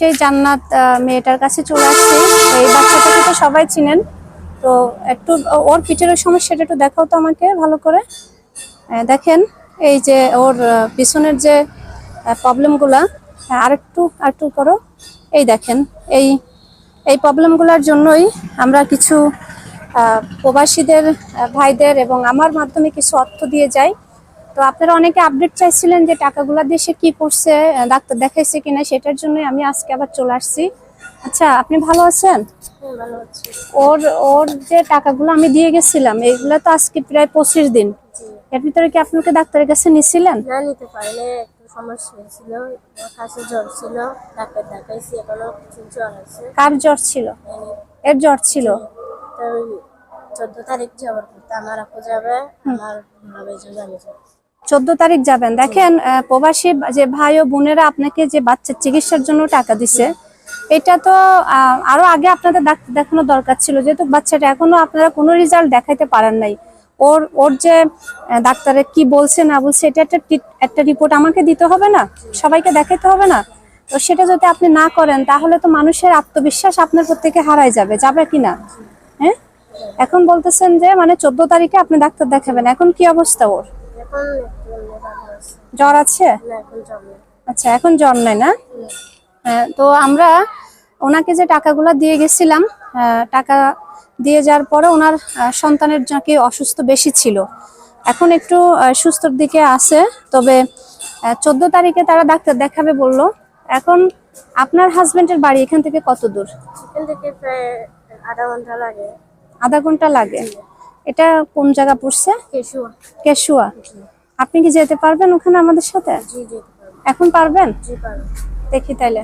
সেই জান্নাত মেয়েটার কাছে চলে আসছি। এই বাচ্চাটাকে তো সবাই চিনেন। তো একটু, ওর পিঠের সমস্যাটা একটু দেখাও তো আমাকে ভালো করে। দেখেন, এই যে ওর পিছনের যে প্রবলেমগুলা আর একটু আর একটু করো। এই দেখেন, এই এই প্রবলেমগুলোর জন্যই আমরা কিছু প্রবাসীদের, ভাইদের এবং আমার মাধ্যমে কিছু অর্থ দিয়ে যাই। তো আপনারা অনেকে আপডেট চাইছিলেন যে টাকাগুলা দিয়ে সে কি করছে ডাক্তার দেখাইছে কিনা সেটার জন্যই আমি আজকে আবার চলে আসছি। আচ্ছা আপনি ভালো আছেন? হ্যাঁ ওর ওর যে টাকাগুলো আমি দিয়ে গেছিলাম এইগুলো তো আজকে প্রায় পঁচিশ দিন। এর ভিতরে কি আপনাকে ডাক্তারের কাছে নিছিলেন? না নিতে একটু সমস্যা হয়েছিল কাছে জ্বর ছিল ডাক্তার দেখাইছি এখনও কিছু জ্বর আছে। কার জ্বর ছিল? এর জ্বর ছিল? চোদ্দ তারিখ যাবার করতে আমার আপু যাবে আমার ভাবে যাবে আমি যাব। চোদ্দ তারিখ যাবেন। দেখেন প্রবাসী যে ভাই ও বোনেরা আপনাকে যে বাচ্চার চিকিৎসার জন্য টাকা দিছে, এটা তো আরও আগে আপনাদের ডাক্তার দেখানো দরকার ছিল। যেহেতু বাচ্চাটা এখনও আপনারা কোনো রেজাল্ট দেখাইতে পারেন নাই। ওর ওর যে ডাক্তারে কি বলছে, না বলছে, এটা একটা একটা রিপোর্ট আমাকে দিতে হবে না? সবাইকে দেখাইতে হবে না? তো সেটা যদি আপনি না করেন, তাহলে তো মানুষের আত্মবিশ্বাস আপনার প্রত্যেকে হারাই যাবে। যাবে কি না? হ্যাঁ? এখন বলতেছেন যে মানে চোদ্দ তারিখে আপনি ডাক্তার দেখাবেন। এখন কি অবস্থা ওর? জ্বর আছে? আচ্ছা এখন জ্বর নেই না? হ্যাঁ, তো আমরা ওনাকে যে টাকাগুলো দিয়ে গেছিলাম টাকা দিয়ে যাওয়ার পরে ওনার সন্তানের নাকি অসুস্থ বেশি ছিল। এখন একটু সুস্থর দিকে আছে তবে চোদ্দ তারিখে তারা ডাক্তার দেখাবে বলল। এখন আপনার হাজবেন্ডের বাড়ি এখান থেকে কত দূর? এখান থেকে প্রায় আধা ঘণ্টা লাগে। আধা ঘণ্টা লাগে। এটা কোন জায়গা পড়ছে? কেশুয়া। আপনি কি যেতে পারবেন ওখানে আমাদের সাথে? এখন পারবেন? দেখি তাইলে।